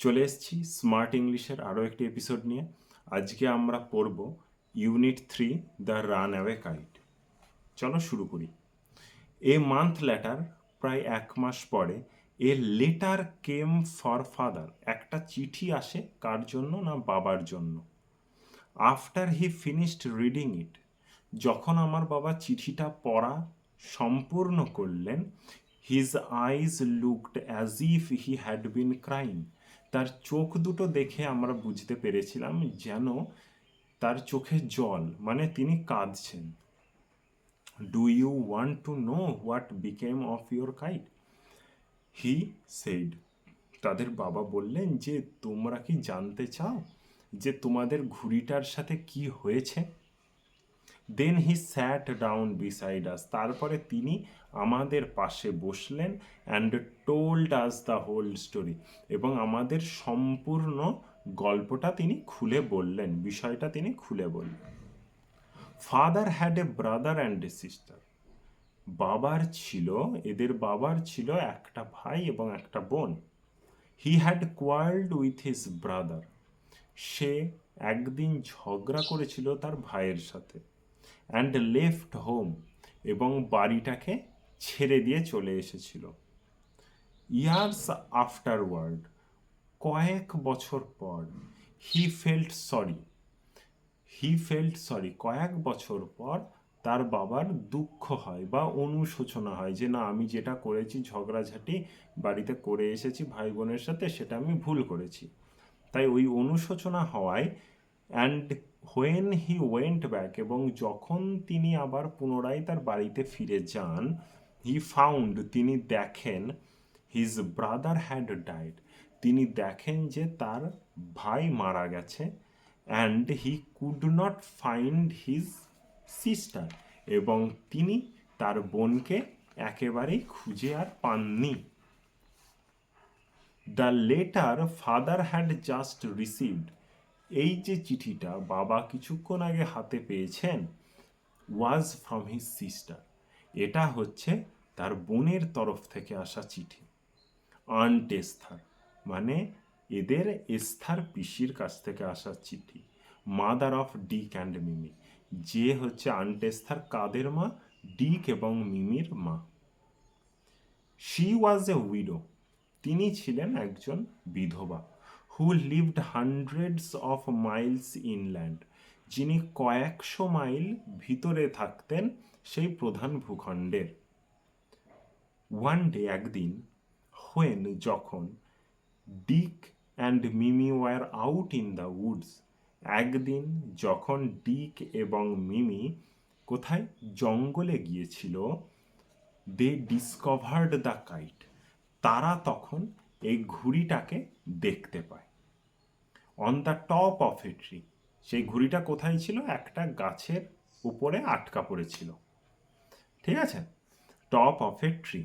চলে এসেছি স্মার্ট ইংলিশের আরও একটি এপিসোড নিয়ে। আজকে আমরা পড়ব unit three the runaway kite চলো শুরু করি। এ মান্থ লেটার প্রায় এক মাস পরে, a letter came for father একটা চিঠি আসে কার জন্য না বাবার জন্য। After he finished reading it যখন আমার বাবা চিঠিটা পড়া সম্পূর্ণ করলেন his eyes looked as if he had been crying তার চোখ দুটো দেখে আমরা বুঝতে পেরেছিলাম যেন তার চোখে জল মানে তিনি কাঁদছেন। Do you want to know what became of your kite he said তাদের বাবা বললেন যে, তোমরা কি জানতে চাও যে তোমাদের ঘুড়িটার সাথে কি হয়েছে? দেন হি স্যাট ডাউন বিসাইড আস তারপরে তিনি আমাদের পাশে বসলেন and told us the whole story এবং আমাদের সম্পূর্ণ গল্পটা তিনি খুলে বললেন, বিষয়টা তিনি খুলে বললেন। Father had a brother and a sister বাবার ছিল, এদের বাবার ছিল একটা ভাই এবং একটা বোন। He had quarrelled with his brother সে একদিন ঝগড়া করেছিল তার ভাইয়ের সাথে। অ্যান্ড লেফট হোম এবং বাড়িটাকে ছেড়ে দিয়ে চলে এসেছিল। ইয়ার্স আফটার আফটারওয়ার্ড কয়েক বছর পর he felt sorry he felt sorry কয়েক বছর পর তার বাবার দুঃখ হয় বা অনুশোচনা হয় যে, না, আমি যেটা করেছি, ঝগড়াঝাটি বাড়িতে করে এসেছি, ভাই বোনের সাথে, সেটা আমি ভুল করেছি। তাই ওই অনুশোচনা হওয়ায় and when he went back এবং যখন তিনি আবার পুনরায় তার বাড়িতে ফিরে যান হি ফাউন্ড তিনি দেখেন হিজ ব্রাদার হ্যাড ডাইড তিনি দেখেন যে তার ভাই মারা গেছে and he could not find his sister এবং তিনি তার বোনকে একেবারেই খুঁজে আর পাননি। The letter father had just received এই যে চিঠিটা বাবা কিছুক্ষণ আগে হাতে পেয়েছেন ওয়াজ ফ্রম হিজ সিস্টার এটা হচ্ছে তার বোনের তরফ থেকে আসা চিঠি। আন্ট এস্থার মানে এদের এস্থার পিসির কাছ থেকে আসা চিঠি। Mother of Dick and Mimi যে হচ্ছে আন্টেস্থার কাদের মা? ডিক এবং মিমির মা। শি ওয়াজ এ উইডো তিনি ছিলেন একজন বিধবা। Who lived hundreds of miles inland যিনি কয়েকশো মাইল ভিতরে থাকতেন সেই প্রধান ভূখণ্ডের। ওয়ান ডে একদিন হোয়েন যখন Dick and Mimi were out in the woods একদিন যখন ডিক এবং মিমি কোথায় জঙ্গলে গিয়েছিল দে ডিসকভার্ড দ্য কাইট তারা তখন এই ঘুড়িটাকে দেখতে পায়। On the top of a tree সেই ঘুড়িটা কোথায় ছিল? একটা গাছের উপরে আটকা পড়েছিল। ঠিক আছে? Top of a tree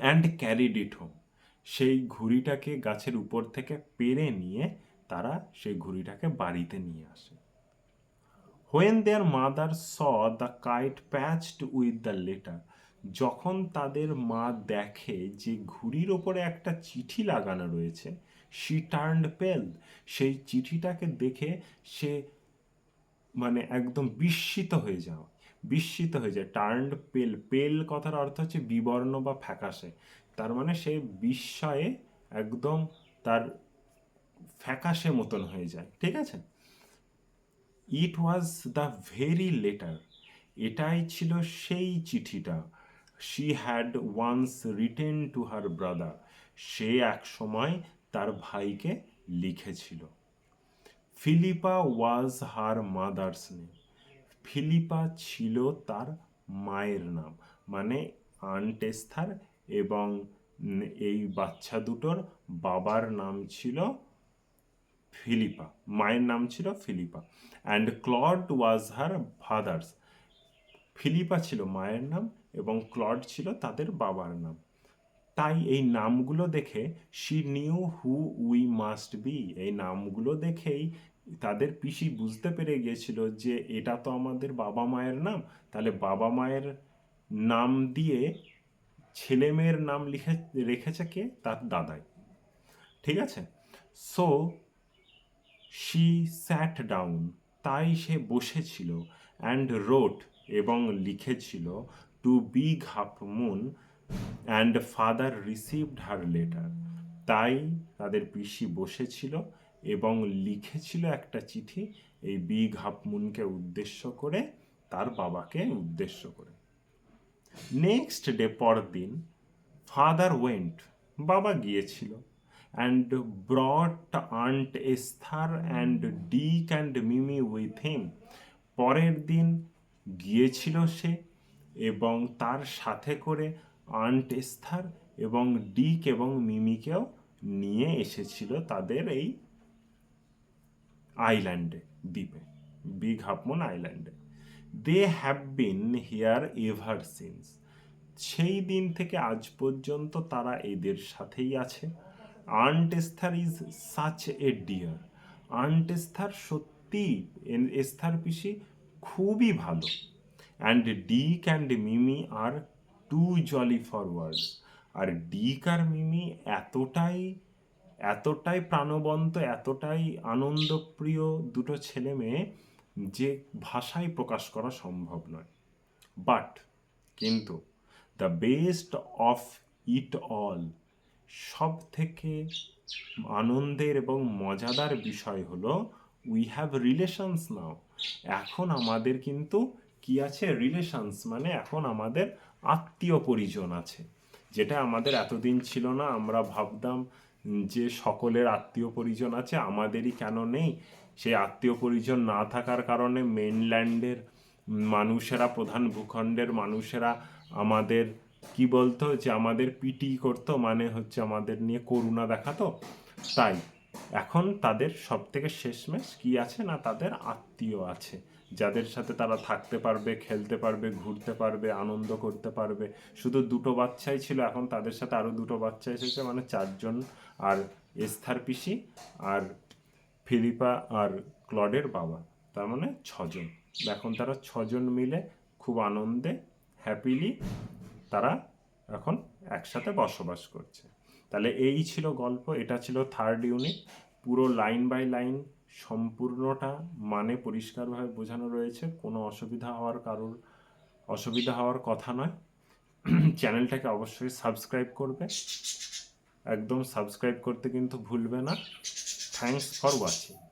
and carried it home সেই ঘুড়িটাকে গাছের উপর থেকে পেরে নিয়ে তারা সেই ঘুড়িটাকে বাড়িতে নিয়ে আসে। When their mother saw the kite patched with the letter যখন তাদের মা দেখে যে ঘুড়ির ওপরে একটা চিঠি লাগানো রয়েছে শি টার্নড পেল সেই চিঠিটাকে দেখে সে মানে একদম বিস্মিত হয়ে যাওয়া বিস্মিত হয়ে যায়। টার্নড পেল পেল কথার অর্থ হচ্ছে বিবর্ণ বা ফ্যাকাশে। তার মানে সে বিস্ময়ে একদম তার ফ্যাকাশে মতন হয়ে যায়। ঠিক আছে? It was the very letter এটাই ছিল সেই চিঠিটা। She had once written to her brother সে এক সময় তার ভাইকে লিখেছিল। Philippa was her mother's name. Philippa ছিল তার মায়ের নাম মানে আন্টেস্থার এবং এই বাচ্চা দুটোর বাবার নাম ছিল ফিলিপা, মায়ের নাম ছিল Philippa. And Claude was her father's Philippa ছিল মায়ের নাম এবং ক্লড ছিল তাদের বাবার নাম। তাই এই নামগুলো দেখে she knew who we must be এই নামগুলো দেখেই তাদের পিসি বুঝতে পেরে গিয়েছিল যে এটা তো আমাদের বাবা মায়ের নাম। তাহলে বাবা মায়ের নাম দিয়ে ছেলে মেয়ের নাম লিখে, রেখেছে কে? তার দাদাই। ঠিক আছে? সো শি স্যাট ডাউন তাই সে বসেছিল অ্যান্ড রোট এবং লিখেছিল to Big Half Moon and father received her letter তাই তাদের পিসি বসেছিল এবং লিখেছিল একটা চিঠি এই বিগ হাফ মুনকে উদ্দেশ্য করে, তার বাবাকে উদ্দেশ্য করে। নেক্সট ডে পরদিন ফাদার ওয়েন্ট বাবা গিয়েছিল। And brought aunt Esther and Dick and Mimi with him পরের দিন গিয়েছিল সে এবং তার সাথে করে আন্ট এস্থার এবং ডিক এবং মিমিকেও নিয়ে এসেছিল তাদের এই আইল্যান্ডে, দ্বীপে, বিগ হাফমুন আইল্যান্ডে। They have been here ever since সেই দিন থেকে আজ পর্যন্ত তারা এদের সাথেই আছে। Aunt Esther is such a dear aunt Esther সত্যি এস্থার পিসি খুবই ভালো। And Dick and Mimi R two jolly forwards আর ডিক আর মিমি এতটাই এতটাই প্রাণবন্ত, এতটাই আনন্দপ্রিয় দুটো ছেলে মেয়ে যে ভাষায় প্রকাশ করা সম্ভব নয়। বাট কিন্তু the best of it all সব থেকে আনন্দের এবং মজাদার বিষয় হলো উই হ্যাভ রিলেশনস নাও এখন আমাদের কিন্তু কি আছে? রিলেশনস মানে এখন আমাদের আত্মীয় পরিজন আছে। যেটা আমাদের এতদিন ছিল না। আমরা ভাবতাম যে সকলের আত্মীয় পরিজন আছে, আমাদেরই কেন নেই? সেই আত্মীয় পরিজন না থাকার কারণে মেনল্যান্ডের মানুষেরা, প্রধান ভূখণ্ডের মানুষেরা আমাদের কি বলতো? যে আমাদের পিটি করতো মানে হচ্ছে আমাদের নিয়ে করুণা দেখাতো। তাই এখন তাদের সব থেকে শেষমেশ কি আছে না তাদের আত্মীয় আছে? যাদের সাথে তারা থাকতে পারবে, খেলতে পারবে, ঘুরতে পারবে, আনন্দ করতে পারবে। শুধু দুটো বাচ্চাই ছিল, এখন তাদের সাথে আরও দুটো বাচ্চা এসেছে মানে চারজন আর এস্থার পিসি আর ফিলিপা আর ক্লডের বাবা, তার মানে ছজন। এখন তারা ছজন মিলে খুব আনন্দে হ্যাপিলি তারা এখন একসাথে বসবাস করছে। তাহলে এই ছিল গল্প, এটা ছিল থার্ড ইউনিট পুরো লাইন বাই লাইন সম্পূর্ণটা মানে পরিষ্কারভাবে বোঝানো রয়েছে। কোনো অসুবিধা হওয়ার কারোর, অসুবিধা হওয়ার কথা নয়। চ্যানেলটাকে অবশ্যই সাবস্ক্রাইব করবে। একদম সাবস্ক্রাইব করতে কিন্তু ভুলবে না। Thanks for watching